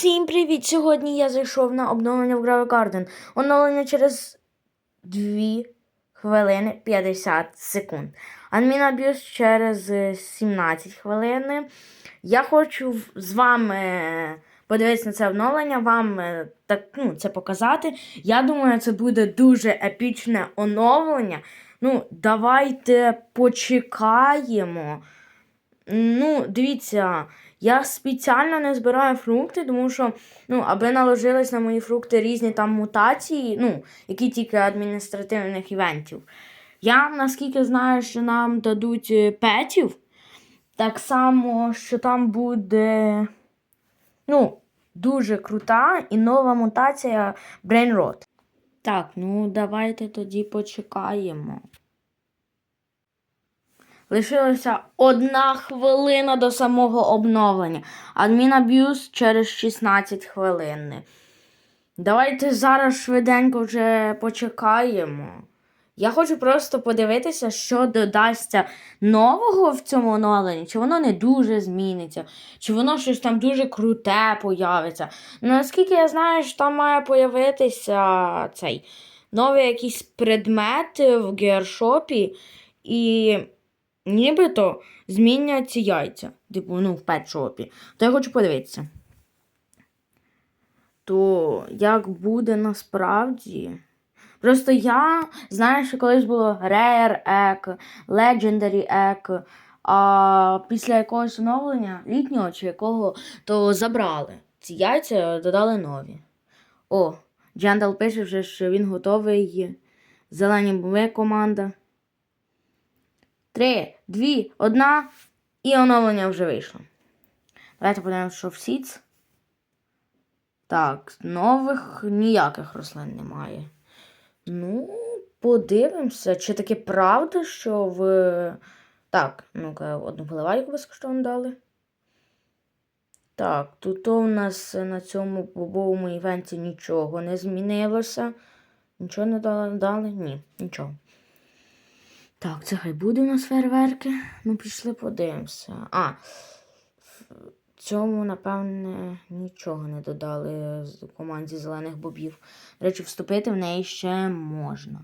Всім привіт! Сьогодні я зайшов на обновлення в Gravel Garden. Оновлення через 2 хвилини 50 секунд. Адмін аб'юз через е, 17 хвилин. Я хочу з вами е, подивитися на це обновлення, вам е, так, ну, це показати. Я думаю, це буде дуже епічне оновлення. Ну, давайте почекаємо. Ну, дивіться, я спеціально не збираю фрукти, тому що, ну, аби наложились на мої фрукти різні там мутації, ну, які тільки адміністративних івентів. Я наскільки знаю, що нам дадуть е, петів, так само, що там буде ну, дуже крута і нова мутація Brain Rot. Так, ну давайте тоді почекаємо. Лишилася одна хвилина до самого обновлення. Адмінаб'юз через 16 хвилин. Давайте зараз швиденько вже почекаємо. Я хочу просто подивитися, що додасться нового в цьому оновленні, чи воно не дуже зміниться, чи воно щось там дуже круте появиться. Наскільки я знаю, що там має появитися цей новий якийсь предмет в геаршопі, і нібито зміняться яйця. Типу, ну, в петшопі. То я хочу подивитися. То як буде насправді? Просто я знаю, що колись було Rare Egg, Legendary Egg, а після якогось оновлення, літнього чи якого, то забрали. Ці яйця додали нові. О, Джендал пише вже, що він готовий. Зелені були команда. Три, дві, одна. І оновлення вже вийшло. Давайте подивимося, що в Сіц. Так, нових ніяких рослин немає. Ну, подивимося, чи таке правда, що в. Так, ну-ка, одну поливайку безкоштовно дали. Так, тут у нас на цьому бобовому івенті нічого не змінилося. Нічого не дали? Ні, нічого. Так, це хай буде у нас фейерверки. Ну, пішли подивимося. А, цьому, напевне, нічого не додали з команді зелених бобів. До речі, вступити в неї ще можна.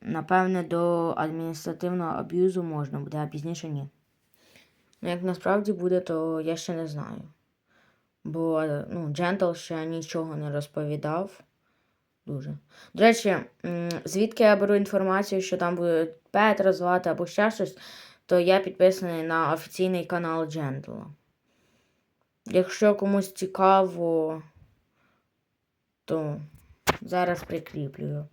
Напевне, до адміністративного аб'юзу можна буде, а пізніше ні. Ну, як насправді буде, то я ще не знаю. Бо ну, Джентл ще нічого не розповідав. Дуже. До речі, звідки я беру інформацію, що там буде Петра звати або ще щось, то я підписаний на офіційний канал Джентла. Якщо комусь цікаво, то зараз прикріплюю.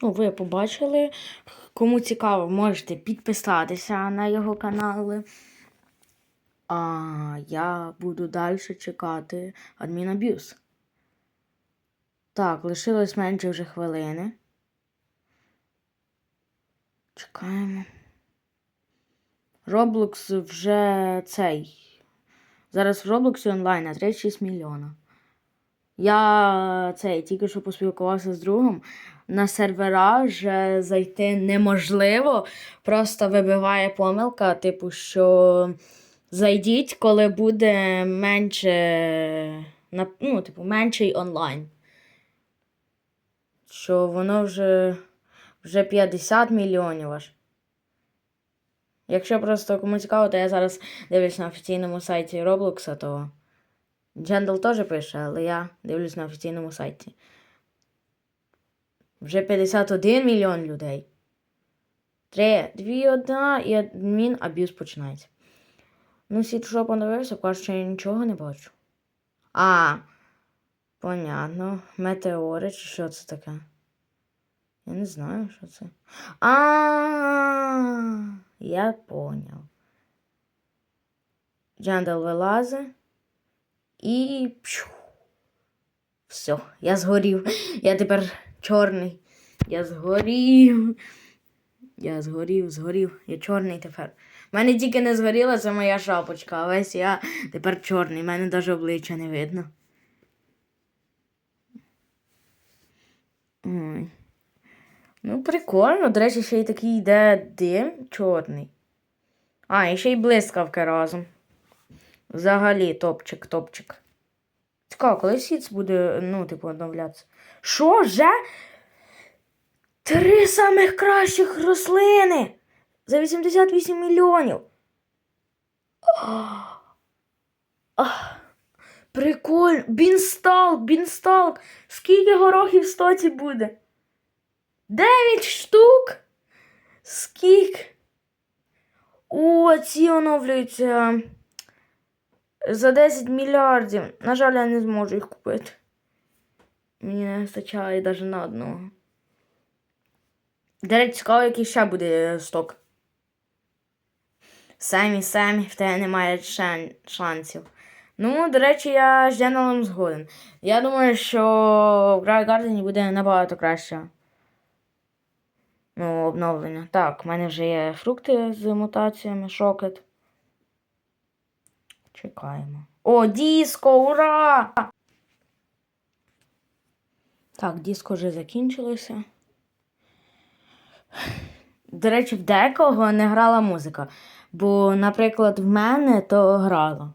Ну, ви побачили. Кому цікаво, можете підписатися на його канали. А я буду далі чекати адмінаб'юз. Так, лишилось менше вже хвилини. Чекаємо. Роблокс вже цей. Зараз в Роблоксі онлайн на 36 мільйона. Я цей тільки що поспілкувався з другом. На сервера вже зайти неможливо. Просто вибиває помилка, типу, що зайдіть, коли буде менше, ну, типу, менший онлайн. Що воно вже, вже 50 мільйонів аж. Якщо просто кому цікаво, то я зараз дивлюсь на офіційному сайті Роблокса, то Джендл теж пише, але я дивлюсь на офіційному сайті. Вже 51 мільйон людей. Три, дві, одна, і адмін аб'юз починається. Ну, сіт що подивився, каже, що я нічого не бачу. А, понятно. Метеори, чи що це таке? Я не знаю, що це. А, я поняв. Джандал вилазить. І. Все, я згорів. Я тепер чорний. Я згорів. Я згорів, згорів. Я чорний тепер. У мене тільки не згоріла, це моя шапочка, а весь я тепер чорний. У мене навіть обличчя не видно. Ой. Ну, прикольно. До речі, ще й такий йде дим чорний. А, і ще й блискавки разом. Взагалі, топчик, топчик. Цікаво, коли Сіц буде, ну, типу, оновлятися. Що вже? Три самих кращих рослини за 88 мільйонів. Прикольно. Бінсталк, бінсталк. Скільки горохів в стоці буде? Дев'ять штук? Скільки? О, ці оновлюються за 10 мільярдів. На жаль, я не зможу їх купити. Мені не вистачає навіть на одного. До речі, цікаво, який ще буде сток. Самі, самі, в тебе немає шан- шансів. Ну, до речі, я з Дженалом згоден. Я думаю, що в Грай Гардені буде набагато краще. Ну, обновлення. Так, в мене вже є фрукти з мутаціями, шокет. Чекаємо. О, диско, ура! Так, диско вже закінчилося. До речі, в декого не грала музика. Бо, наприклад, в мене то грала.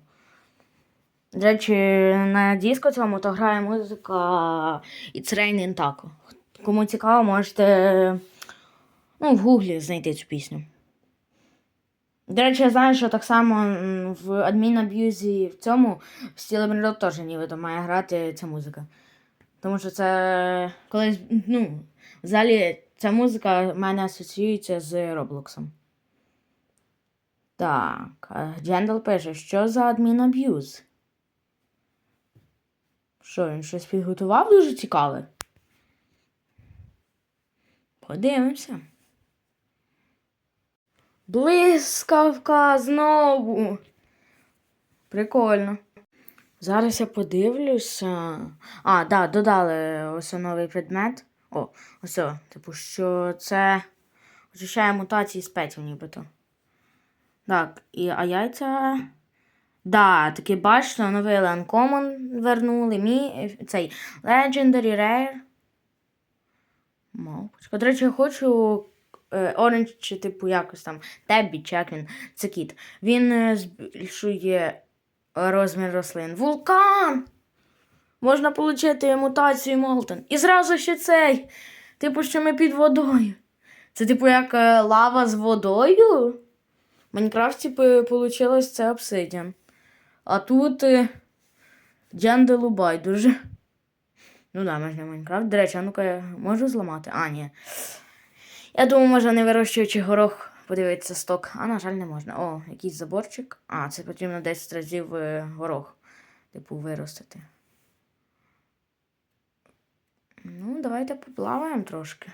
До речі, на диско цьому то грає музика It's Raining Taco. Кому цікаво, можете ну, в гуглі знайти цю пісню. До речі, я знаю, що так само в Abuse в цьому в Road теж нібито має грати ця музика. Тому що це колись, ну, взагалі ця музика в мене асоціюється з Роблоксом. Так, Джендал пише, що за Abuse? Що, він щось підготував дуже цікаве? Подивимося. Блискавка знову. Прикольно. Зараз я подивлюся. А, да, додали ось новий предмет. О, ось, типу, що це очищає мутації з петів, нібито. Так, і, а яйця. Да, таки бачите, оновили Uncommon вернули. Мі, цей Legendary Rare. Мавпочка. До речі, я хочу Orange, чи типу якось там як він, це кіт. Він е, збільшує розмір рослин. Вулкан! Можна отримати мутацію Молтон. І зразу ще цей. Типу, що ми під водою. Це, типу, як е, лава з водою. В Майнкрафті вийшло це обсидіан. А тут е, Джанделу байдуже. Ну да, можна Майнкрафт. До речі, а ну-ка я можу зламати? А, ні. Я думаю, можна не вирощуючи горох подивитися сток. А, на жаль, не можна. О, якийсь заборчик. А, це потрібно 10 разів е, горох. Типу, виростити. Ну, давайте поплаваємо трошки.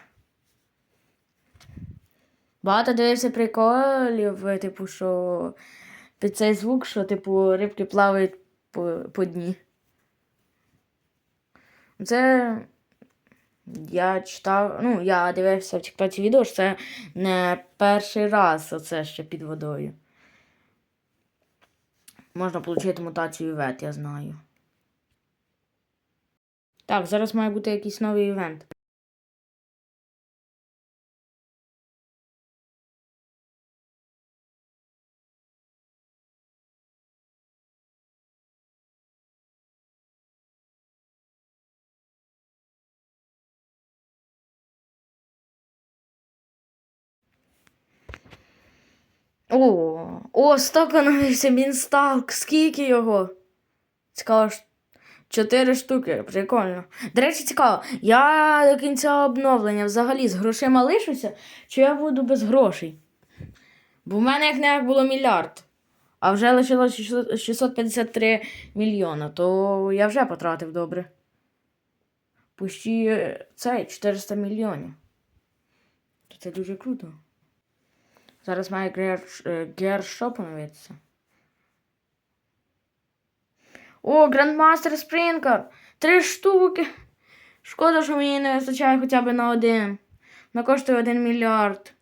Багато дивився приколів, е, типу, що під цей звук, що, типу, рибки плавають по, по дні. Це я читав, ну, я дивився в Тіктоці відео, що це не перший раз оце ще під водою. Можна отримати мутацію івент, я знаю. Так, зараз має бути якийсь новий івент. О, о, сток оновився Мінсталк. Скільки його? Цікаво, ж. Чотири штуки, прикольно. До речі, цікаво, я до кінця обновлення взагалі з грошима лишуся, чи я буду без грошей? Бо в мене як не було мільярд, а вже лишилось 653 мільйона, то я вже потратив добре. Пущі е, цей 400 мільйонів. Це дуже круто. Зараз має гер, е, оновитися. О, Грандмастер Спринкер! Три штуки. Шкода, що мені не вистачає хоча б на один. Вона коштує один мільярд.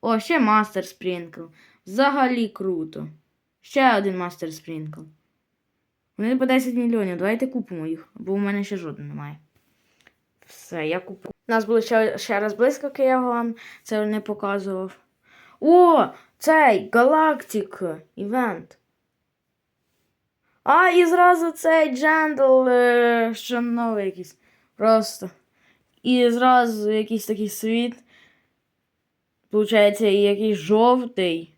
О, ще Мастер Спринкл. Взагалі круто. Ще один Мастер Спринкл. Вони по 10 мільйонів. Давайте купимо їх, бо у мене ще жодного немає. Все, я куплю. У нас були ще, ще раз блискавки, я вам це не показував. О, цей Галактик івент. А, і зразу цей джендл, е, що новий якийсь. Просто. І зразу якийсь такий світ. Получається, і якийсь жовтий.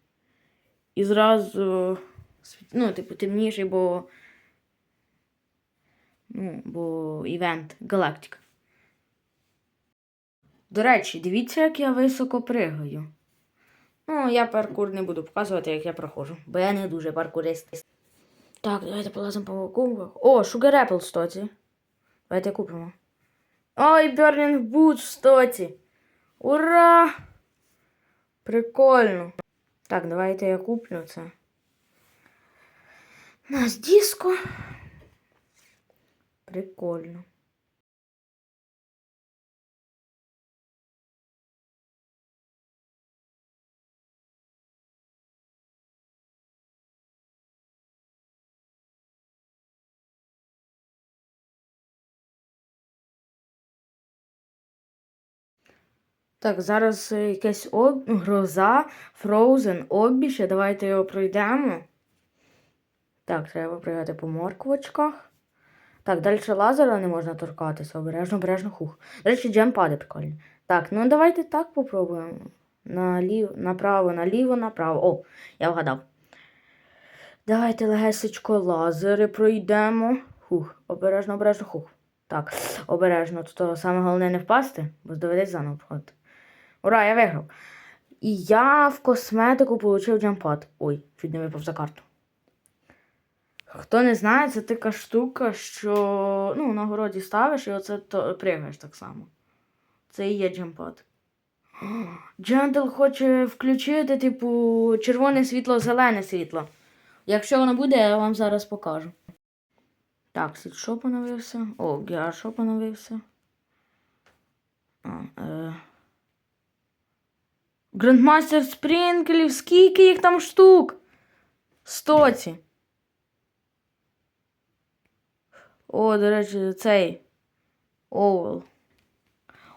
І зразу. Ну, типу, темніший, бо. Ну, бо івент Галактика. До речі, дивіться, як я високо пригаю. Ну, я паркур не буду показувати, як я проходжу, бо я не дуже паркурист. Так, давайте полазимо по кубках. О, Sugar Apple в стоці. Давайте купимо. Ой, Burning Boot в стоці. Ура! Прикольно. Так, давайте я куплю це. У нас диско. Прикольно. Так, зараз е, якась об... гроза, Frozen, обіще. Давайте його пройдемо. Так, треба пригати по морквочках. Так, далі лазера не можна торкатися. Обережно, обережно хух. До речі, джемпади прикольні. Так, ну давайте так попробуємо. Налів... Направо, наліво, направо. О, я вгадав. Давайте легесечко лазери пройдемо. Хух, обережно, обережно, хух. Так, обережно. Тут саме головне не впасти, бо доведеться заново входити. Ура, я виграв. І я в косметику отримав джампад. Ой, чуть не випав за карту. Хто не знає, це така штука, що ну, на городі ставиш і оце то пригаєш так само. Це і є джампад. Джентл хоче включити, типу, червоне світло, зелене світло. Якщо воно буде, я вам зараз покажу. Так, що поновився? О, що поновився. А, е... Грандмастер Спрінклів, скільки їх там штук? Стоці. О, до речі, цей. Оуел.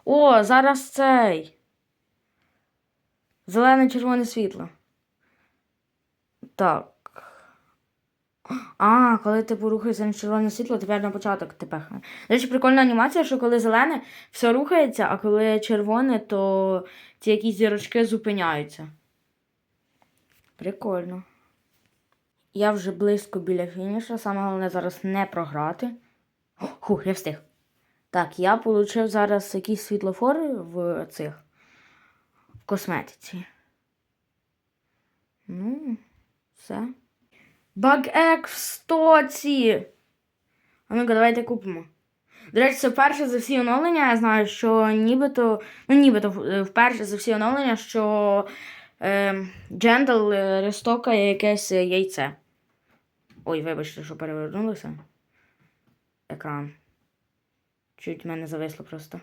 О, зараз цей. Зелене червоне світло. Так. А, коли ти порухаєшся на червоне світло, тепер на початок тепер. До речі, прикольна анімація, що коли зелене, все рухається, а коли червоне, то ці якісь зірочки зупиняються. Прикольно. Я вже близько біля фініша. Саме головне зараз не програти. Хух, я встиг. Так, я отримав зараз якісь світлофори в цих в косметиці. Ну, все. Баг-ек в стоці. А ну-ка, давайте купимо. До речі, це вперше за всі оновлення. Я знаю, що нібито. Ну, нібито е, вперше за всі оновлення, що е, Джендал е, рестокає якесь яйце. Ой, вибачте, що перевернулося. Екран. Чуть в мене зависло просто.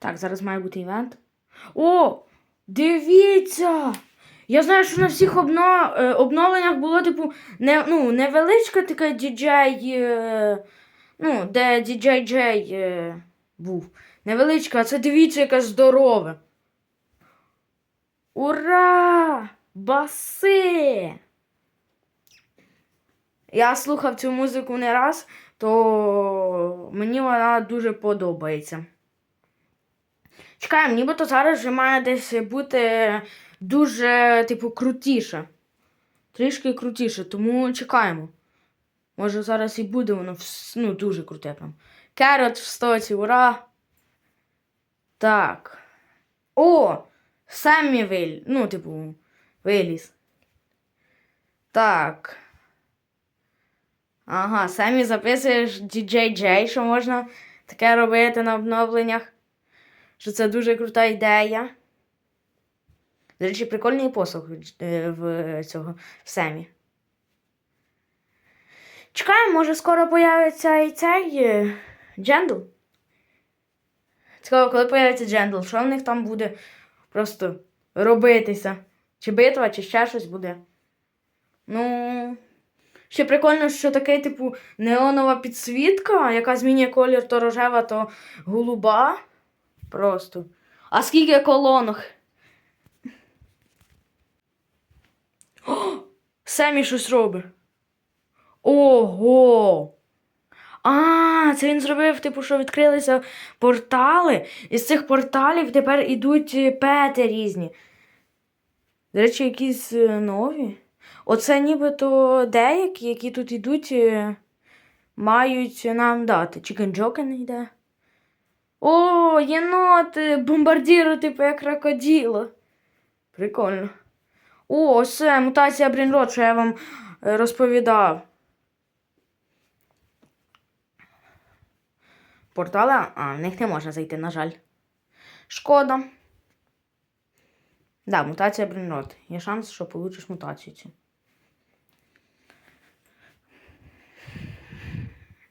Так, зараз має бути івент. О! Дивіться! Я знаю, що на всіх обно... е, обновленнях було, типу, не, ну, невеличка така DJ, е, ну, де DJ J е, був. Невеличка, а це дивіться, яка здорова. Ура! Баси! Я слухав цю музику не раз, то мені вона дуже подобається. Чекаємо, нібито зараз вже має десь бути дуже, типу, крутіше. Трішки крутіше, тому чекаємо. Може зараз і буде воно ну, дуже круте прям. Керот в стоці, ура! Так. О! Семі виліз. Ну, типу, виліз. Так. Ага, самі записуєш DJJ, що можна таке робити на обновленнях. Що це дуже крута ідея. До речі, прикольний послуг е, в цього в Семі. Чекаємо, може скоро появиться і цей е, Джендл. Цікаво, коли появиться Джендл, що в них там буде просто робитися? Чи битва, чи ще щось буде. Ну. Ще прикольно, що таке, типу, неонова підсвітка, яка змінює колір то рожева, то голуба. Просто. А скільки колонок? О, Семі щось робить. Ого! А, це він зробив, типу, що відкрилися портали, і з цих порталів тепер ідуть е, пети різні. До речі, якісь е, нові. Оце нібито деякі, які тут ідуть, е, мають нам дати. Чікен Джокен йде. О, єнот, е, бомбардіру, типу, як крокоділо. Прикольно. О, ось це мутація Брінрод, що я вам е, розповідав. Портали, а, в них не можна зайти, на жаль. Шкода. Да, мутація Брінрод. Є шанс, що получиш мутацію цю.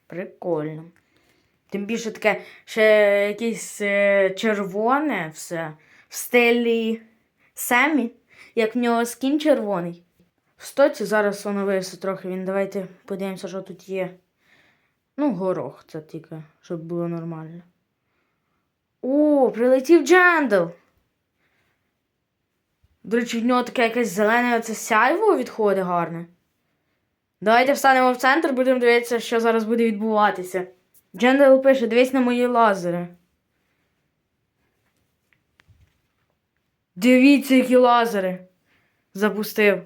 Прикольно. Тим більше таке ще якесь е, червоне все в стилі Семі, як в нього скін червоний. В стоці зараз оновився трохи він. Давайте подивимося, що тут є. Ну, горох, це тільки, щоб було нормально. О, прилетів Джендл. До речі, в нього таке якесь зелене оце сяйво відходить гарне. Давайте встанемо в центр, будемо дивитися, що зараз буде відбуватися. Джендел пише, дивись на мої лазери. Дивіться, які лазери. Запустив.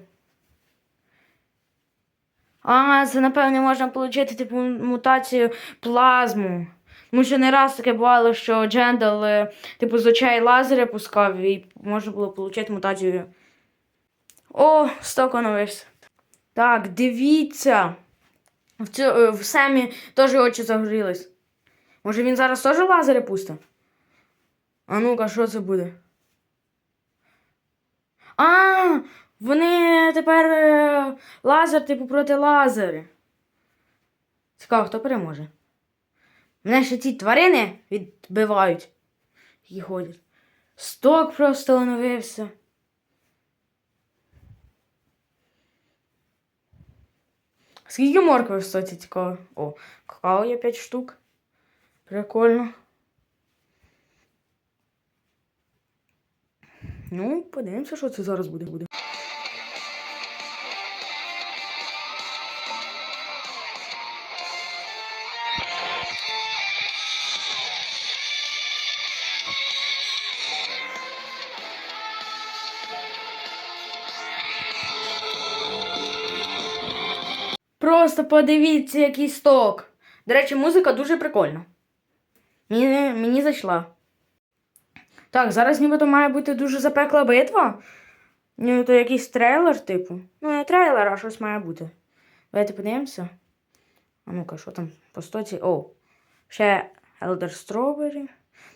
А, це, напевно, можна отримати, типу, мутацію плазму. Тому що не раз таке бувало, що Джендал, е, типу, з лазери пускав і можна було отримати мутацію. О, сток оновився. Так, дивіться. В, цю, е, в Семі теж очі загорілись. Може він зараз теж лазери пустить? А ну-ка, що це буде? А, вони тепер е, лазер, типу, проти лазери. Цікаво, хто переможе? Мене ще ті тварини відбивають, які ходять. Сток просто оновився. Скільки моркви в соці цікаво? О, какао є 5 штук. Прикольно. Ну, подивимося, що це зараз буде. Просто подивіться, який сток. До речі, музика дуже прикольна. Мені, мені зайшла. Так, зараз нібито має бути дуже запекла битва. Нібито якийсь трейлер, типу. Ну, не трейлер, а щось має бути. Давайте подивимося. А ну-ка, що там по стоці? О, ще Elder Strawberry.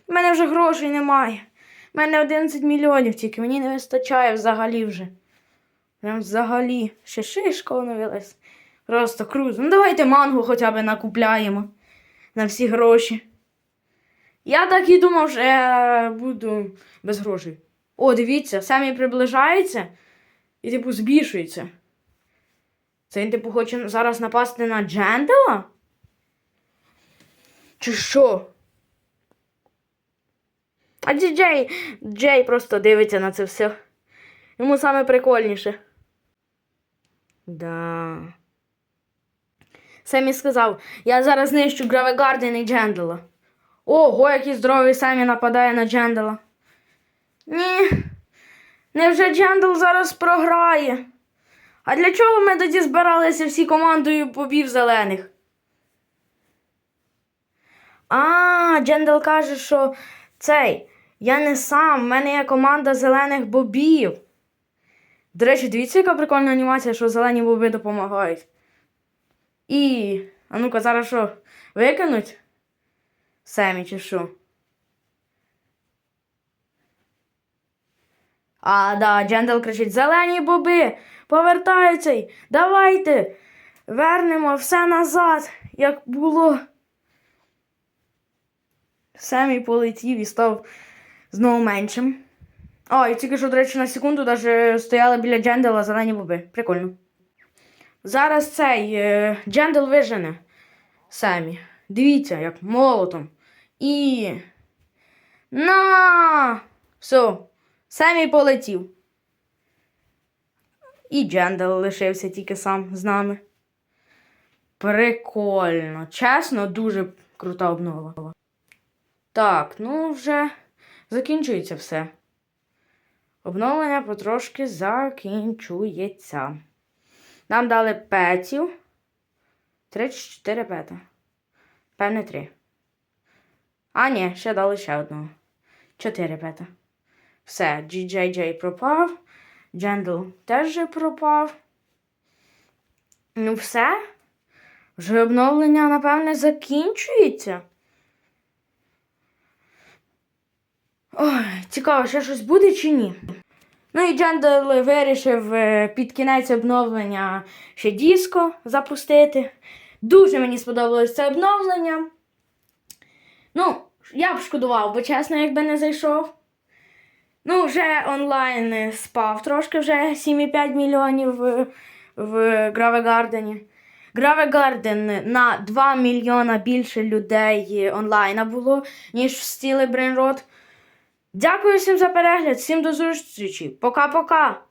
У мене вже грошей немає. У мене 11 мільйонів тільки, мені не вистачає взагалі вже. Прям взагалі. Ще шишка оновилась. Просто круто. Ну давайте мангу хоча б накупляємо на всі гроші. Я так і думав, що я буду без грошей. О, дивіться, самі приближається і, типу, збільшується. Це він, типу, хоче зараз напасти на Джендела? Чи що? А Джей, Джей просто дивиться на це все. Йому саме прикольніше. Да. Семі сказав, я зараз знищу Граве Гарден і Джендела. Ого, який здоровий Семі нападає на Джендела. Ні. Невже Джендел зараз програє? А для чого ми тоді збиралися всі командою побів зелених? А, Джендел каже, що цей. Я не сам, в мене є команда зелених бобів. До речі, дивіться, яка прикольна анімація, що зелені боби допомагають. І. А ну-ка, зараз що? Викинуть? Семі чи що? А, да, Джендел кричить: Зелені боби! Повертаються! Давайте! Вернемо все назад, як було. Семі полетів і став знову меншим. О, і тільки що, до речі, на секунду даже стояли біля Джендела зелені боби. Прикольно. Зараз цей е, Джендел вижене Семі. Дивіться, як молотом. І. На! Все. Семі полетів. І Джендел лишився тільки сам з нами. Прикольно. Чесно, дуже крута обнова. Так, ну вже закінчується все. Обновлення потрошки закінчується. Нам дали петів. Три чи чотири пета. Певне три. А, ні, ще дали ще одного. Чотири пета. Все, GJJ пропав. Джендл теж пропав. Ну, все. Вже обновлення, напевне, закінчується. Ой, цікаво, ще щось буде чи ні? Ну і Джендел вирішив е, під кінець обновлення ще диско запустити. Дуже мені сподобалось це обновлення. Ну, я б шкодував, бо чесно, якби не зайшов. Ну, вже онлайн е, спав трошки, вже 7,5 мільйонів в, в Граве Гардені. Граве Гарден на 2 мільйона більше людей онлайна було, ніж в стілі Брейнрод. Дякую всім за перегляд, всім до зустрічі. Пока-пока.